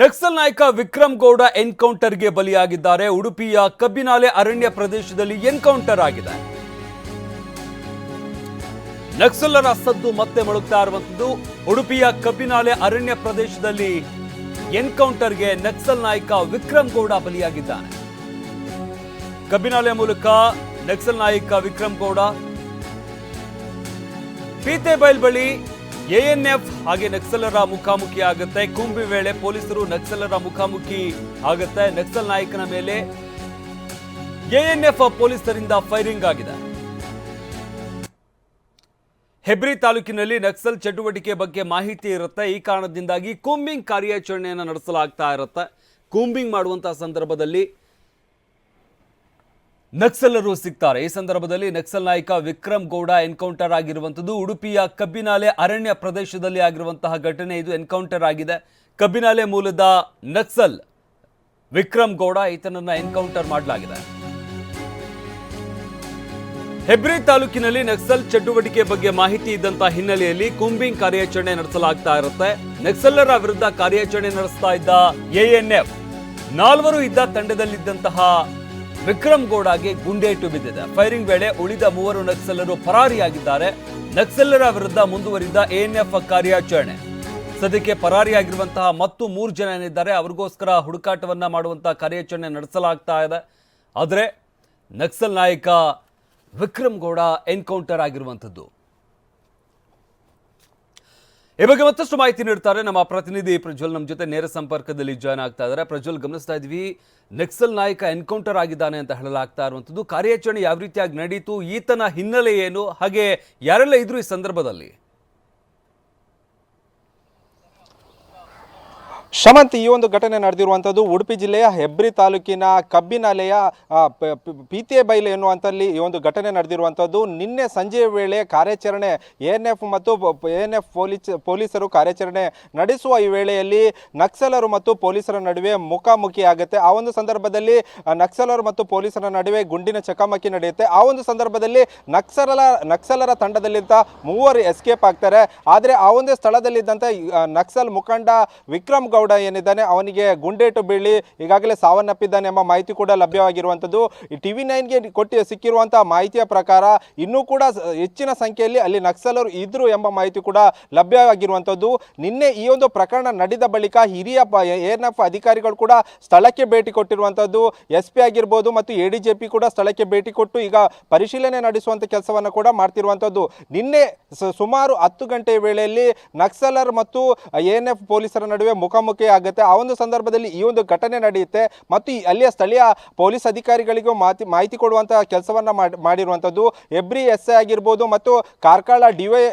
ನಕ್ಸಲ್ ನಾಯಕ ವಿಕ್ರಮ್ ಗೌಡ ಎನ್ಕೌಂಟರ್ಗೆ ಬಲಿಯಾಗಿದ್ದಾರೆ. ಉಡುಪಿಯ ಕಬ್ಬಿನಾಲೆ ಅರಣ್ಯ ಪ್ರದೇಶದಲ್ಲಿ ಎನ್ಕೌಂಟರ್ ಆಗಿದೆ. ನಕ್ಸಲರ ಸದ್ದು ಮತ್ತೆ ಮೊಳಗ್ತಾ ಇರುವಂತದ್ದು ಉಡುಪಿಯ ಕಬ್ಬಿನಾಲೆ ಅರಣ್ಯ ಪ್ರದೇಶದಲ್ಲಿ ಎನ್ಕೌಂಟರ್ಗೆ ನಕ್ಸಲ್ ನಾಯಕ ವಿಕ್ರಮ್ ಗೌಡ ಬಲಿಯಾಗಿದ್ದಾನೆ. ಕಬ್ಬಿನಾಲೆ ಮೂಲಕ ನಕ್ಸಲ್ ನಾಯಕ ವಿಕ್ರಮ್ ಗೌಡ. ಪೀತೆ ಬೈಲ್ ಬಳಿ ಎಎನ್ಎಫ್ ಹಾಗೆ ನಕ್ಸಲರ ಮುಖಾಮುಖಿ ಆಗುತ್ತೆ. ಕುಂಬಿ ವೇಳೆ ಪೊಲೀಸರು ನಕ್ಸಲರ ಮುಖಾಮುಖಿ ಆಗುತ್ತೆ. ನಕ್ಸಲ್ ನಾಯಕನ ಮೇಲೆ ಎಎನ್ಎಫ್ ಪೊಲೀಸರಿಂದ ಫೈರಿಂಗ್ ಆಗಿದೆ. ಹೆಬ್ರಿ ತಾಲೂಕಿನಲ್ಲಿ ನಕ್ಸಲ್ ಚಟುವಟಿಕೆ ಬಗ್ಗೆ ಮಾಹಿತಿ ಇರುತ್ತೆ. ಈ ಕಾರಣದಿಂದಾಗಿ ಕೂಂಬಿಂಗ್ ಕಾರ್ಯಾಚರಣೆಯನ್ನು ನಡೆಸಲಾಗ್ತಾ ಇರುತ್ತೆ. ಕೂಂಬಿಂಗ್ ಮಾಡುವಂತಹ ಸಂದರ್ಭದಲ್ಲಿ ನಕ್ಸಲರು ಸಿಗ್ತಾರೆ. ಈ ಸಂದರ್ಭದಲ್ಲಿ ನಕ್ಸಲ್ ನಾಯಕ ವಿಕ್ರಮ್ ಗೌಡ ಎನ್ಕೌಂಟರ್ ಆಗಿರುವಂಥದ್ದು ಉಡುಪಿಯ ಕಬ್ಬಿನಾಲೆ ಅರಣ್ಯ ಪ್ರದೇಶದಲ್ಲಿ ಆಗಿರುವಂತಹ ಘಟನೆ ಇದು ಎನ್ಕೌಂಟರ್ ಆಗಿದೆ. ಕಬ್ಬಿನಾಲೆ ಮೂಲದ ನಕ್ಸಲ್ ವಿಕ್ರಮ್ ಗೌಡ ಈತನನ್ನ ಎನ್ಕೌಂಟರ್ ಮಾಡಲಾಗಿದೆ. ಹೆಬ್ರಿ ತಾಲೂಕಿನಲ್ಲಿ ನಕ್ಸಲ್ ಚಟುವಟಿಕೆ ಬಗ್ಗೆ ಮಾಹಿತಿ ಇದ್ದಂತ ಹಿನ್ನೆಲೆಯಲ್ಲಿ ಕುಂಬಿಂಗ್ ಕಾರ್ಯಾಚರಣೆ ನಡೆಸಲಾಗ್ತಾ ಇರುತ್ತೆ. ನಕ್ಸಲರ ವಿರುದ್ಧ ಕಾರ್ಯಾಚರಣೆ ನಡೆಸ್ತಾ ಇದ್ದ ಎಎನ್ಎಫ್ ನಾಲ್ವರು ಇದ್ದ ತಂಡದಲ್ಲಿದ್ದಂತಹ ವಿಕ್ರಮ್ ಗೌಡಗೆ ಗುಂಡೇಟು ಬಿದ್ದಿದೆ ಫೈರಿಂಗ್ ವೇಳೆ ಉಳಿದ ಮೂವರು ನಕ್ಸಲರು ಪರಾರಿಯಾಗಿದ್ದಾರೆ. ನಕ್ಸಲರ ವಿರುದ್ಧ ಮುಂದುವರಿದ ಎಎನ್ಎಫ್ ಕಾರ್ಯಾಚರಣೆ. ಸದ್ಯಕ್ಕೆ ಪರಾರಿಯಾಗಿರುವಂತಹ ಮತ್ತು ಮೂರು ಜನ ಏನಿದ್ದಾರೆ, ಅವ್ರಿಗೋಸ್ಕರ ಹುಡುಕಾಟವನ್ನ ಮಾಡುವಂತಹ ಕಾರ್ಯಾಚರಣೆ ನಡೆಸಲಾಗ್ತಾ ಇದೆ. ಆದರೆ ನಕ್ಸಲ್ ನಾಯಕ ವಿಕ್ರಮ್ ಗೌಡ ಎನ್ಕೌಂಟರ್ ಆಗಿರುವಂಥದ್ದು. ಈ ಬಗ್ಗೆ ಮತ್ತಷ್ಟು ಮಾಹಿತಿ ನೀಡ್ತಾರೆ ನಮ್ಮ ಪ್ರತಿನಿಧಿ ಪ್ರಜ್ವಲ್. ನಮ್ಮ ಜೊತೆ ನೇರ ಸಂಪರ್ಕದಲ್ಲಿ ಜಾಯ್ನ್ ಆಗ್ತಾ ಇದ್ದಾರೆ. ಪ್ರಜ್ವಲ್, ಗಮನಿಸ್ತಾ ಇದ್ವಿ, ನಕ್ಸಲ್ ನಾಯಕ ಎನ್ಕೌಂಟರ್ ಆಗಿದ್ದಾನೆ ಅಂತ ಹೇಳಲಾಗ್ತಾ ಇರುವಂಥದ್ದು. ಕಾರ್ಯಾಚರಣೆ ಯಾವ ರೀತಿಯಾಗಿ ನಡೀತು, ಈತನ ಹಿನ್ನೆಲೆ ಏನು, ಹಾಗೆ ಯಾರೆಲ್ಲ ಇದ್ರು ಈ ಸಂದರ್ಭದಲ್ಲಿ? ಶಮಂತ್, ಈ ಒಂದು ಘಟನೆ ನಡೆದಿರುವಂಥದ್ದು ಉಡುಪಿ ಜಿಲ್ಲೆಯ ಹೆಬ್ರಿ ತಾಲೂಕಿನ ಕಬ್ಬಿನಾಲೆಯ ಅಲೆಯ ಪ- ಪ- ಪೀತೆ ಬೈಲು ಎನ್ನುವಂಥಲ್ಲಿ ಈ ಒಂದು ಘಟನೆ ನಡೆದಿರುವಂಥದ್ದು. ನಿನ್ನೆ ಸಂಜೆಯ ವೇಳೆ ಕಾರ್ಯಾಚರಣೆ, ಎ ಎನ್ ಎಫ್ ಮತ್ತು ಎ ಎನ್ ಎಫ್ ಪೊಲೀಸ್, ಪೊಲೀಸರು ಕಾರ್ಯಾಚರಣೆ ನಡೆಸುವ ಈ ವೇಳೆಯಲ್ಲಿ ನಕ್ಸಲರು ಮತ್ತು ಪೊಲೀಸರ ನಡುವೆ ಮುಖಾಮುಖಿ ಆಗುತ್ತೆ. ಆ ಒಂದು ಸಂದರ್ಭದಲ್ಲಿ ನಕ್ಸಲರು ಮತ್ತು ಪೊಲೀಸರ ನಡುವೆ ಗುಂಡಿನ ಚಕಮಕಿ ನಡೆಯುತ್ತೆ. ಆ ಒಂದು ಸಂದರ್ಭದಲ್ಲಿ ನಕ್ಸಲರ ನಕ್ಸಲರ ತಂಡದಲ್ಲಿದ್ದ ಮೂವರು ಎಸ್ಕೇಪ್ ಆಗ್ತಾರೆ. ಆದರೆ ಆ ಒಂದೇ ಸ್ಥಳದಲ್ಲಿದ್ದಂಥ ನಕ್ಸಲ್ ಮುಖಂಡ ವಿಕ್ರಮ್ ಗೌಡ ಏನಿದ್ದಾನೆ, ಅವನಿಗೆ ಗುಂಡೇಟು ಬೀಳಿ ಈಗಾಗಲೇ ಸಾವನ್ನಪ್ಪಿದ್ದಾನೆ ಎಂಬ ಮಾಹಿತಿ ಕೂಡ ಲಭ್ಯವಾಗಿರುವಂಥದ್ದು. ಈ ಟಿವಿ ನೈನ್ಗೆ ಕೊಟ್ಟಿ ಸಿಕ್ಕಿರುವಂತಹ ಮಾಹಿತಿಯ ಪ್ರಕಾರ ಇನ್ನೂ ಕೂಡ ಹೆಚ್ಚಿನ ಸಂಖ್ಯೆಯಲ್ಲಿ ಅಲ್ಲಿ ನಕ್ಸಲರು ಇದ್ರು ಎಂಬ ಮಾಹಿತಿ ಕೂಡ ಲಭ್ಯವಾಗಿರುವಂಥದ್ದು. ನಿನ್ನೆ ಈ ಒಂದು ಪ್ರಕರಣ ನಡೆದ ಬಳಿಕ ಹಿರಿಯ ಎನ್ ಎಫ್ ಅಧಿಕಾರಿಗಳು ಕೂಡ ಸ್ಥಳಕ್ಕೆ ಭೇಟಿ ಕೊಟ್ಟಿರುವಂಥದ್ದು. ಎಸ್ ಪಿ ಆಗಿರ್ಬೋದು ಮತ್ತು ಎ ಡಿ ಜೆ ಪಿ ಕೂಡ ಸ್ಥಳಕ್ಕೆ ಭೇಟಿ ಕೊಟ್ಟು ಈಗ ಪರಿಶೀಲನೆ ನಡೆಸುವಂಥ ಕೆಲಸವನ್ನು ಕೂಡ ಮಾಡ್ತಿರುವಂಥದ್ದು. ನಿನ್ನೆ ಸುಮಾರು ಹತ್ತು ಗಂಟೆ ವೇಳೆಯಲ್ಲಿ ನಕ್ಸಲರ್ ಮತ್ತು ಎನ್ ಎಫ್ ಪೊಲೀಸರ ನಡುವೆ ಮುಖಾಮುಖಿ ಆಗುತ್ತೆ. ಆ ಒಂದು ಸಂದರ್ಭದಲ್ಲಿ ಈ ಒಂದು ಘಟನೆ ನಡೆಯುತ್ತೆ. ಮತ್ತು ಅಲ್ಲಿಯ ಸ್ಥಳೀಯ ಪೊಲೀಸ್ ಅಧಿಕಾರಿಗಳಿಗೂ ಮಾತಿ, ಮಾಹಿತಿ ಕೊಡುವಂತಹ ಕೆಲಸವನ್ನ ಮಾಡಿರುವಂಥದ್ದು ಎಬ್ರಿ ಎಸ್ ಐ ಆಗಿರ್ಬೋದು ಮತ್ತು ಕಾರ್ಕಳ ಡಿವೈ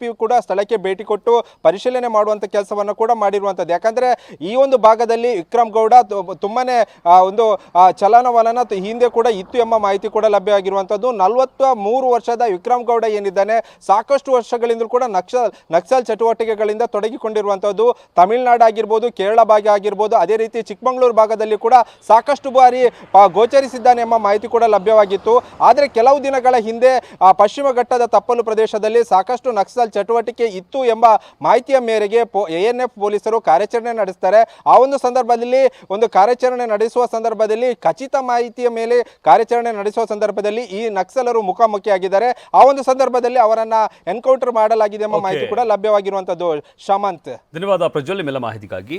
ಪಿ ಕೂಡ ಸ್ಥಳಕ್ಕೆ ಭೇಟಿ ಕೊಟ್ಟು ಪರಿಶೀಲನೆ ಮಾಡುವಂಥ ಕೆಲಸವನ್ನು ಕೂಡ ಮಾಡಿರುವಂಥದ್ದು. ಯಾಕಂದ್ರೆ ಈ ಒಂದು ಭಾಗದಲ್ಲಿ ವಿಕ್ರಮ್ ಗೌಡ ತುಂಬಾನೇ ಒಂದು ಚಲನವಲನ ಹಿಂದೆ ಕೂಡ ಇತ್ತು ಎಂಬ ಮಾಹಿತಿ ಕೂಡ ಲಭ್ಯವಾಗಿರುವಂಥದ್ದು ನಲವತ್ತ ಮೂರು ವರ್ಷದ ವಿಕ್ರಮ್ ಗೌಡ ಏನಿದ್ದಾನೆ, ಸಾಕಷ್ಟು ವರ್ಷಗಳಿಂದಲೂ ಕೂಡ ನಕ್ಸಲ್ ನಕ್ಸಲ್ ಚಟುವಟಿಕೆಗಳಿಂದ ತೊಡಗಿಕೊಂಡಿರುವಂಥದ್ದು. ತಮಿಳುನಾಡು ಆಗಿರ್ಬೋದು ಕೇರಳ ಭಾಗ ಆಗಿರ್ಬೋದು ಅದೇ ರೀತಿ ಚಿಕ್ಕಮಗಳೂರು ಭಾಗದಲ್ಲಿ ಕೂಡ ಸಾಕಷ್ಟು ಬಾರಿ ಗೋಚರಿಸಿದ್ದಾನೆ ಎಂಬ ಮಾಹಿತಿ ಕೂಡ ಲಭ್ಯವಾಗಿತ್ತು. ಆದರೆ ಕೆಲವು ದಿನಗಳ ಹಿಂದೆ ಪಶ್ಚಿಮ ಘಟ್ಟದ ತಪ್ಪಲು ಪ್ರದೇಶದಲ್ಲಿ ಸಾಕಷ್ಟು ನಕ್ಸಲ್ ಚಟುವಟಿಕೆ ಇತ್ತು ಎಂಬ ಮಾಹಿತಿಯ ಮೇರೆಗೆ ಎ ಎನ್ ಎಫ್ ಪೊಲೀಸರು ಕಾರ್ಯಾಚರಣೆ ನಡೆಸ್ತಾರೆ. ಆ ಒಂದು ಸಂದರ್ಭದಲ್ಲಿ ಒಂದು ಕಾರ್ಯಾಚರಣೆ ನಡೆಸುವ ಸಂದರ್ಭದಲ್ಲಿ ಖಚಿತ ಮಾಹಿತಿಯ ಮೇಲೆ ಕಾರ್ಯಾಚರಣೆ ನಡೆಸುವ ಸಂದರ್ಭದಲ್ಲಿ ಈ ನಕ್ಸಲರು ಮುಖಾಮುಖಿಯಾಗಿದ್ದಾರೆ. ಆ ಒಂದು ಸಂದರ್ಭದಲ್ಲಿ ಅವರನ್ನ ಎನ್ಕೌಂಟರ್ ಮಾಡಲಾಗಿದೆ ಎಂಬ ಮಾಹಿತಿ. ಕೂಡ ಲಭ್ಯವಾಗಿರುವಂತದ್ದು ಶಮಂತ್. ಧನ್ಯವಾದ. ಪ್ರಜ್ವಲ್ ನಿಮ್ಮೆಲ್ಲ ಮಾಹಿತಿಗಾಗಿ